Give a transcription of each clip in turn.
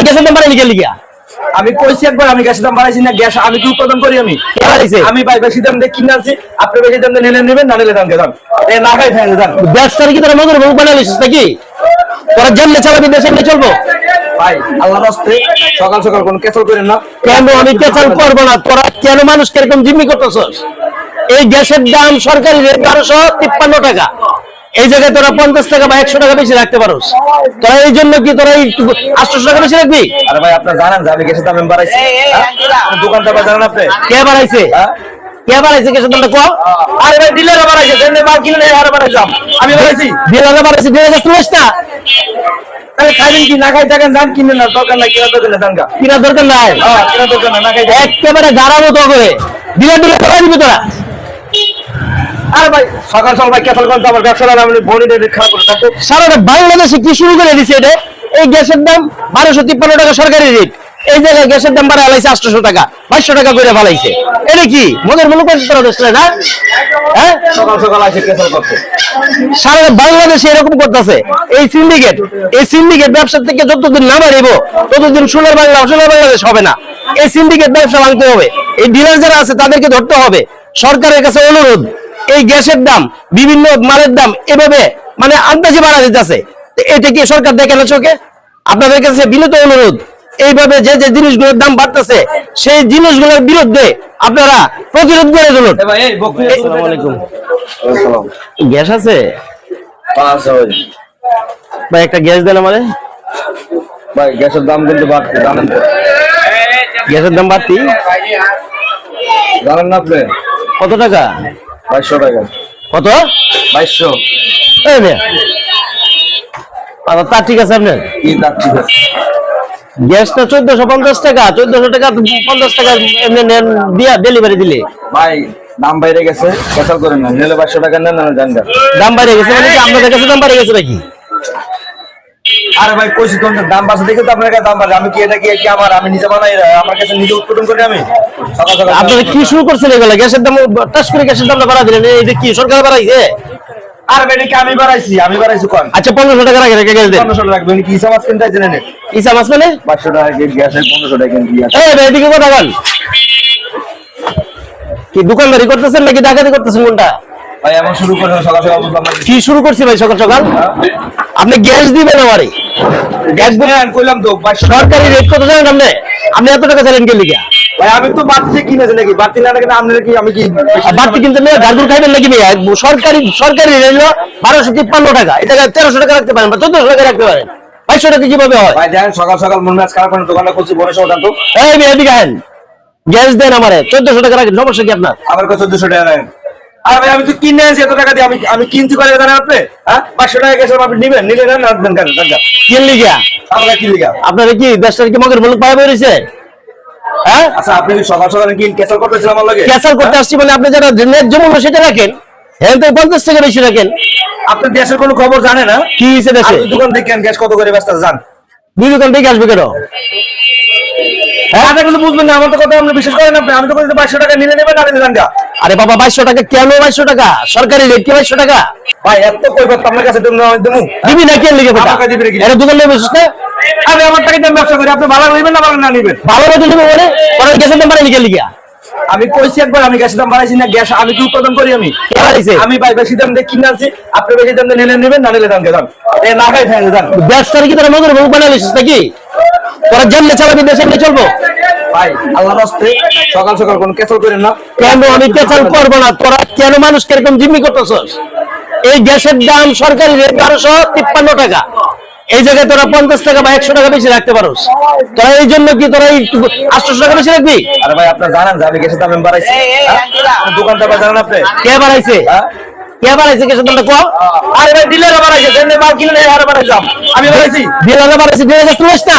আপনার গ্যাসের দাম বাড়াইনি গেলি গিয়া আমি কইছি একবার আমি গ্যাসের দাম বাড়াইছি না গ্যাস আমি কি উৎপাদন করি আমি? আমি ভাই বেশি দাম দিয়ে কিনে আনছি আপনি বেশি দাম দিয়ে নিলে নেবেন না নিলে দাম দিয়ে দাম এ না খাই ফেলে দাম ব্যবসার কি তোরা মগর মুখ বানাইছিস নাকি? তোরা জানলে চালাবি দেশে নিয়ে চলবো। ভাই আল্লাহর রাস্তে সকাল সকাল কোন ক্যাসল করেন না। কেন আমি কেচাল করব না? তোরা কেন মানুষ কীরকম জিম্মি করতেছস? এই গ্যাসের দাম সরকারি রেট বারোশো তিপ্পান্ন টাকা। এই জায়গায় তোরা পঞ্চাশ টাকা বা একশো টাকা বেশি রাখতে পারোস। তোরা এই জন্য কি তোরা আটশো টাকা বেশি রাখবি? আরে ভাই আপনার জানেন আমি গ্যাসের দাম আমি বাড়াইছি হ্যাঁ? দোকানটা বা জানেন আপনি? কে বাড়াইছে? হ্যাঁ? কে বাড়াইছে গ্যাসের দামটা কম আরে ভাই ডিলার বাড়াইছে মাল কিনে আরে আমি বাড়াইছি। বাড়াইছে গ্যাস তুলিস না তাহলে খাইবেন কি না খাই থাকেন দাম কিনে না দরকার নাই কেনা দরকার নাই দাম কিনা দরকার নাই। হ্যাঁ কেনা দরকার নাই না খাই একেবারে গাড়া মতো করে করাই দিবি তোরা। আরে ভাই সকাল সকাল ভাই ক্যাসল করেন আমার ব্যবসা আমি বনি খারাপ করে থাকব। সারা বাংলাদেশে কি শুরু করে দিছে এটা? এই গ্যাসের দাম বারোশো তিপ্পান্ন টাকা সরকারি রেট। এই জায়গায় গ্যাসের দাম বাড়া ফেলাইছে আটশো টাকা বাইশশো টাকা করে ফেলাইছে এটা কি? মদের মূল্য করছে তোরা দেশ না? হ্যাঁ? সকাল সকাল আসে ক্যাসল করতে সারা বাংলাদেশে এরকম করতেছে। এই সিন্ডিকেট এই সিন্ডিকেট ব্যবসা থেকে যতদিন না বাড়িব ততদিন সোনার বাংলা সোনার বাংলাদেশ হবে না। এই সিন্ডিকেট ব্যবসা ভাঙতে হবে। এই ডিলার যারা আছে তাদেরকে ধরতে হবে। সরকারের কাছে অনুরোধ এই গ্যাসের দাম বিভিন্ন মালের দাম এভাবে মানে আন্দাজে বাড়া দিতেছে। তো এটা কি সরকার দেখে না চোখে? আপনাদের কাছে বিনীত অনুরোধ এইভাবে যে যে জিনিসগুলোর দাম বাড়তেছে সেই জিনিসগুলোর বিরুদ্ধে আপনারা প্রতিরোধ করে তুলুন। এ ভাই এই বকরি আসসালামু আলাইকুম। আসসালাম। গ্যাস আছে? পাঁচ ভাই। ভাই একটা গ্যাস দেন আমারে। ভাই গ্যাসের দাম কিন্তু বাড়ছে জানেন গ্যাসের দাম বাড়তি? জানেন না আপনি? কত টাকা? বাইশশো টাকা। কত? বাইশশো। আচ্ছা, তা ঠিক আছে আপনার ঠিক আছে। গ্যাসটা চোদ্দশো পঞ্চাশ টাকা চোদ্দশো টাকা পঞ্চাশ টাকা এমনি নেন দিয়া ডেলিভারি দিলে। ভাই দাম বাইরে গেছে ক্যাসল করেন না নিলে বাইশশো টাকা নেন না জান দাম বাড়ে গেছে মানে কি আপনাদের কাছে দাম বাড়ে গেছে নাকি? আরে ভাই কইছি তো দাম বাড়ছে দেখে তো আপনার কাছে দাম বাড়ছে। আমি কি এটা কি আমার আমি নিজে বানাই আমার কাছে নিজে উৎপাদন করি আমি? আপনারা কি শুরু করছেন এগুলো? গ্যাসের দাম টাস করে গ্যাসের দামটা বাড়া দিলেন। এটা কি সরকার বাড়াইছে? আর আমি বাড়াইছি আমি বাড়াইছি কোন? আচ্ছা পনেরোশো টাকা রাখে দেন। পনেরোশো টাকা রাখবেন কি হিসাব জেনে নেন ইসা মাস মানে? পাঁচশো টাকা গ্যাসের পনেরোশো টাকা কিন্তু আছে। এই কথা বল। কি দোকানদারি করতেছেন নাকি ডাকাতি করতেছেন কোনটা? ভাই এমন শুরু করে সকাল সকাল কি শুরু করছি ভাই সকাল সকাল? আপনি গ্যাস দিবেন আমারে। গ্যাস হ্যাঁ কইলাম তো সরকারি রেট কত জানেন আপনি? আপনি এত টাকা চাইলেন কে লিগা ভাই আমি তো বাড়তি কিনেছি নাকি? বাড়তি না নাকি আপনার কি আমি কি বাড়তি কিনতে নিয়ে গাজর খাইবেন নাকি ভাই? সরকারি সরকারি রেট বারোশো তিপ্পান্ন টাকা। এটা তেরোশো টাকা রাখতে পারেন বা চোদ্দশো টাকা রাখতে পারেন? বাইশশো টাকা কীভাবে হয়? ভাই দেখেন সকাল সকাল মন ম্যাচ খারাপ করে দোকানটা করছি বনে সব তো এই মেয়ে এদিকে আহেন। গ্যাস দেন আমারে। চোদ্দশো টাকা রাখেন সমস্যা কি আপনার? আমার কাছে চোদ্দশো টাকা আর ভাই আমি তো কিনে আনছি এত টাকা দিয়ে আমি আমি কিনতে পারি জানেন আপনি? হ্যাঁ? পাঁচশো টাকা গেছে আপনি নিবেন নিলে না কেন? টাকা কিন লিগা আমরা কি লিগা আপনারা কি দেশটার কি মগের মুলুক পায়ে বেরিয়েছে হ্যাঁ? আচ্ছা আপনি সকাল সকাল কি ক্যান্সেল করতেছিলাম আমার লগে? ক্যাসাল করতে আসছি মানে আপনি যারা ন্যায্য মূল্য সেটা রাখেন। হ্যাঁ তো পঞ্চাশ টাকা বেশি রাখেন। আপনি দেশের কোনো খবর জানে না কি হয়েছে দেশে? আপনি দোকান দেখেন গ্যাস কত করে ব্যস্ত জান দুই দোকান থেকে আসবে কেন? হ্যাঁ কিন্তু বুঝবেন না আমার তো কথা আপনি বিশ্বাস করেন আপনি। আমি তো পাঁচশো টাকা নিলে নেবেন না আরে বাবা বাইশশো টাকা কেন বাইশশো টাকা? সরকারি রেট কি বাইশশো টাকা? ভাই এত আপনার কাছে দেবো না না কেন লিখে দিবি নাকি? দোকান নেবে না? আমি আমার টাকা দিয়ে ব্যবসা করি আপনি ভালো নেবেন না ভালো না নেবেন? ভালো মতো নেবে বলে পরে গ্যাসের দাম বাড়াই লিখে লিখা আমি কইছি একবার আমি গ্যাসের দাম বাড়াইছি না গ্যাস আমি কি উৎপাদন করি আমি? আমি ভাই বেশি দাম দিয়ে কিনে আনছি আপনি বেশি দাম দিয়ে নিলে নেবেন না নিলে দাম দাম এ না খাই ফেলে দাম ব্যবসার কি তোরা মগের মুখ বানাইছিস নাকি? তোরা জানলে চালাবি দেশে নিয়ে চলবো। ভাই আল্লাহ রাস্তে সকাল সকাল কোন ক্যাসল করেন না। কেন আমি পেছাল করব না? তোরা কেন মানুষ কীরকম জিম্মি করতেছস? এই গ্যাসের দাম সরকারি রেট বারোশো তিপ্পান্ন টাকা। এই জায়গায় তোরা পঞ্চাশ টাকা বা একশো টাকা বেশি রাখতে পারোস। তোরা এই জন্য কি তোরা আটশো টাকা বেশি রাখবি? আরে ভাই আপনার জানেন যে আমি গ্যাসের দাম আমি বাড়াইছি হ্যাঁ? দোকানটা বা জানেন আপনি? কে বাড়াইছে? হ্যাঁ? কে বাড়াইছে গ্যাসের দামটা কম আরে ভাই ডিলার বাড়াইছে যেমনি মাল কিনে নেয় আরে বাড়াইছিলাম আমি বাড়াইছি। দুই হাজার বাড়াইছে দুই চল্লিশ না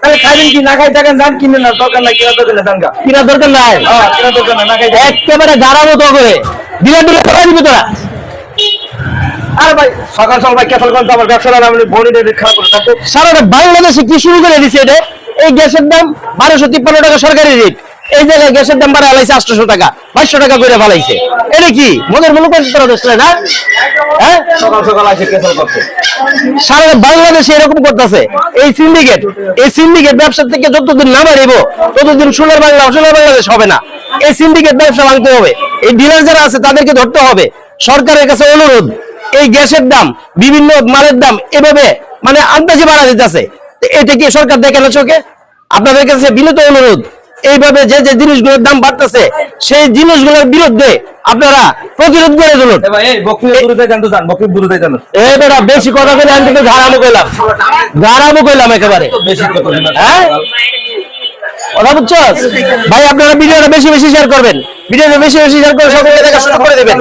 তাহলে খাইবেন কি? না খাই থাকেন দাম কিনে না দরকার নাই কিনা দরকার নাই দাম কিনা দরকার নাই? হ্যাঁ কিনা দরকার নাই না খাই একেবারে দাঁড়াবো মতো করে দিলে দিলে দিবি তোরা? আরে ভাই সকাল সকাল ভাই ক্যাসল করেন আমার ব্যবসা আমি বনি খারাপ করে থাকব। সারা বাংলাদেশে কি শুরু করে দিছে এটা? এই গ্যাসের দাম বারোশো তিপ্পান্ন টাকা সরকারি রেট এই জায়গায় গ্যাসের দাম বাড়া হালাইছে টাকা বাইশশো টাকা করে ফালাইছে। এটা কি? মনের মনে তোরা দেশ না? হ্যাঁ? সারা বাংলাদেশে এরকম করতেছে। এই সিন্ডিকেট এই সিন্ডিকেট ব্যবসা থেকে যতদিন না বাড়িব ততদিন সোনার বাংলা সোনার বাংলাদেশ হবে না। এই সিন্ডিকেট ব্যবসা ভাঙতে হবে। এই ডিলার যারা আছে তাদেরকে ধরতে হবে। সরকারের কাছে অনুরোধ এই গ্যাসের দাম বিভিন্ন মালের দাম এভাবে মানে আন্দাজে বাড়া দিতেছে। এটা কি সরকার দেখে না চোখে? আপনাদের কাছে বিনীত অনুরোধ এইভাবে যে যে জিনিসগুলোর দাম বাড়তেছে সেই জিনিসগুলোর বিরুদ্ধে আপনারা প্রতিরোধ করে তুলুন। বেশি কথা বলে আমি কিন্তু ধারামো কইলাম। ধারামো কইলাম একেবারে। হ্যাঁ? কথা বুঝছ? ভাই আপনারা ভিডিওটা বেশি বেশি শেয়ার করবেন। ভিডিওটা বেশি বেশি শেয়ার করে সকলকে দেখা শুরু করে দেবেন?